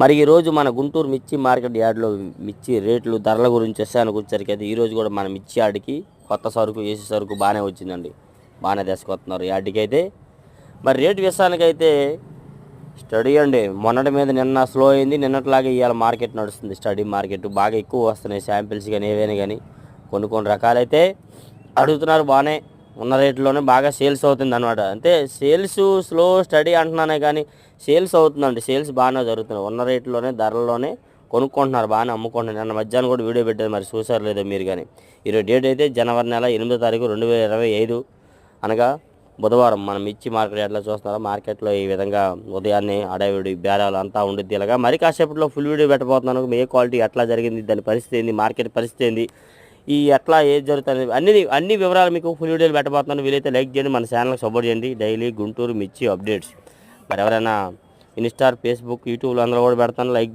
మరి ఈరోజు మన గుంటూరు మిర్చి మార్కెట్ యార్డ్లో మిర్చి రేట్లు ధరల గురించి వచ్చానికి వచ్చరికి అయితే ఈరోజు కూడా మన మిర్చి యార్డ్కి కొత్త సరుకు ఏసీ సరుకు బాగానే వచ్చిందండి. బాగానే తీసుకొస్తున్నారు యార్డ్కి అయితే మరి రేటు విషయానికైతే స్టడీ అండి. మొన్నటి మీద నిన్న స్లో అయింది. నిన్నట్లాగే ఇవాళ మార్కెట్ నడుస్తుంది స్టడీ మార్కెట్. బాగా ఎక్కువ వస్తున్నాయి శాంపిల్స్ కానీ ఏవైనా కానీ కొన్ని కొన్ని రకాలైతే అడుగుతున్నారు బాగానే. ఉన్న రేట్లోనే బాగా సేల్స్ అవుతుంది అనమాట అంటే సేల్స్ స్లో స్టడీ అంటున్నానే కానీ సేల్స్ అవుతుందండి. సేల్స్ బాగానే జరుగుతున్నాయి. ఉన్న రేట్లోనే ధరల్లోనే కొనుక్కుంటున్నారు. బాగానే అమ్ముకుంటున్నారు. నిన్న మధ్యాహ్నం కూడా వీడియో పెట్టారు. మరి చూసారు లేదో మీరు కానీ. ఈరోజు డేట్ అయితే జనవరి నెల ఎనిమిదో తారీఖు రెండు వేల ఇరవై ఐదు అనగా బుధవారం. మనం ఇచ్చి మార్కెట్ ఎట్లా చూస్తున్నారో? మార్కెట్లో ఈ విధంగా ఉదయాన్నే అడవిడి బేరాలు అంతా ఉండిద్ది ఇలాగా. మరి కాసేపట్లో ఫుల్ వీడియో పెట్టబోతున్నాను. ఏ క్వాలిటీ ఎట్లా జరిగింది? దాని పరిస్థితి ఏంది? మార్కెట్ పరిస్థితి ఏంది? ఈ ఎట్లా ఏది జరుగుతుంది అన్ని అన్ని వివరాలు మీకు ఫుల్ వీడియోలు పెట్టబోతున్నాను. వీలైతే లైక్ చేయండి మన ఛానల్కి సపోర్ట్ చేయండి. డైలీ గుంటూరు మిర్చి అప్డేట్స్ మరి ఎవరైనా ఇన్స్టార్ ఫేస్బుక్ యూట్యూబ్లో అందరూ కూడా పెడతాను లైక్ చేయండి.